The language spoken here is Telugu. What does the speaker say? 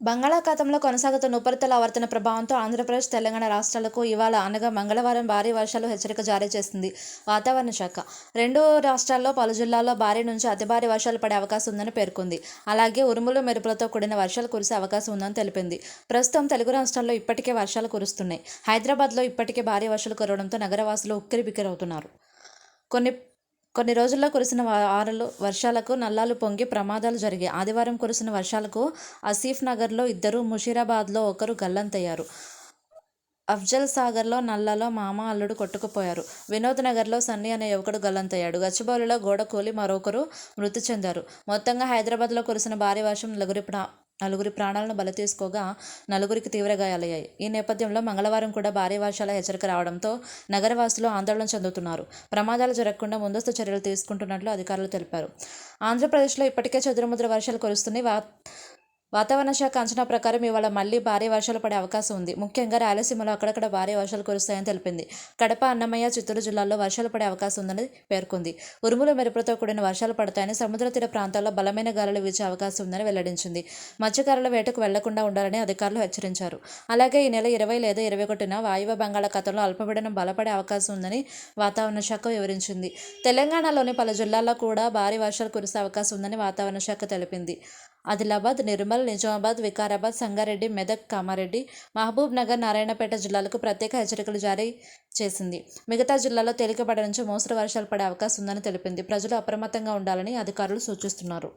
బంగాళాఖాతంలో కొనసాగుతున్న ఉపరితల ఆవర్తన ప్రభావంతో ఆంధ్రప్రదేశ్ తెలంగాణ రాష్ట్రాలకు ఇవాళ అనగా మంగళవారం భారీ వర్షాలు హెచ్చరిక జారీ చేసింది వాతావరణ శాఖ. రెండు రాష్ట్రాల్లో పలు జిల్లాల్లో భారీ నుంచి అతి భారీ వర్షాలు పడే అవకాశం ఉందని పేర్కొంది. అలాగే ఉరుములు మెరుపులతో కూడిన వర్షాలు కురిసే అవకాశం ఉందని తెలిపింది. ప్రస్తుతం తెలుగు రాష్ట్రాల్లో ఇప్పటికే వర్షాలు కురుస్తున్నాయి. హైదరాబాద్లో ఇప్పటికే భారీ వర్షాలు కురవడంతో నగరవాసులు ఉక్కిరిబిక్కిరవుతున్నారు కొన్ని కొన్ని రోజుల్లో కురిసిన వారలు వర్షాలకు నల్లాలు పొంగి ప్రమాదాలు జరిగాయి. ఆదివారం కురిసిన వర్షాలకు ఆసిఫ్ నగర్లో ఇద్దరు ముషీరాబాద్లో ఒకరు గల్లంతయ్యారు. అఫ్జల్ సాగర్లో నల్లలో మామ అల్లుడు కొట్టుకుపోయారు. వినోద్ నగర్లో సన్నీ అనే యువకుడు గల్లంతయ్యాడు. గచ్చిబౌలిలో గోడ కూలి మరొకరు మృతి చెందారు. మొత్తంగా హైదరాబాద్లో కురిసిన భారీ వర్షం నలుగురి నలుగురి ప్రాణాలను బలి తీసుకోగా నలుగురికి తీవ్ర గాయాలయ్యాయి. ఈ నేపథ్యంలో మంగళవారం కూడా భారీ వర్షాల హెచ్చరిక రావడంతో నగరవాసులు ఆందోళన చెందుతున్నారు. ప్రమాదాలు జరగకుండా ముందస్తు చర్యలు తీసుకుంటున్నట్లు అధికారులు తెలిపారు. ఆంధ్రప్రదేశ్లో ఇప్పటికే చదురముద్ర వర్షాలు కురుస్తున్నాయి. వా వాతావరణ శాఖ అంచనా ప్రకారం ఇవాళ మళ్ళీ భారీ వర్షాలు పడే అవకాశం ఉంది. ముఖ్యంగా రాయలసీమలో అక్కడక్కడ భారీ వర్షాలు కురుస్తాయని తెలిపింది. కడప అన్నమయ్య చిత్తూరు జిల్లాల్లో వర్షాలు పడే అవకాశం ఉందని పేర్కొంది. ఉరుములు మెరుపులతో కూడిన వర్షాలు పడతాయని సముద్ర తీర ప్రాంతాల్లో బలమైన గాలులు వీచే అవకాశం ఉందని వెల్లడించింది. మత్స్యకారుల వేటకు వెళ్ళకుండా ఉండాలని అధికారులు హెచ్చరించారు. అలాగే ఈ నెల ఇరవై లేదా ఇరవై ఒకటిన వాయువ్య బంగాళాఖాతంలో అల్పపీడనం బలపడే అవకాశం ఉందని వాతావరణ శాఖ వివరించింది. తెలంగాణలోని పలు జిల్లాల్లో కూడా భారీ వర్షాలు కురిసే అవకాశం ఉందని వాతావరణ శాఖ తెలిపింది. ఆదిలాబాద్ నిర్మల్ నిజామాబాద్ వికారాబాద్ సంగారెడ్డి మెదక్ కామారెడ్డి మహబూబ్ నగర్ నారాయణపేట జిల్లాలకు ప్రత్యేక హెచ్చరికలు జారీ చేసింది. మిగతా జిల్లాలో తేలికపడ నుంచి మోస్తరు వర్షాలు పడే అవకాశం ఉందని తెలిపింది. ప్రజలు అప్రమత్తంగా ఉండాలని అధికారులు సూచిస్తున్నారు.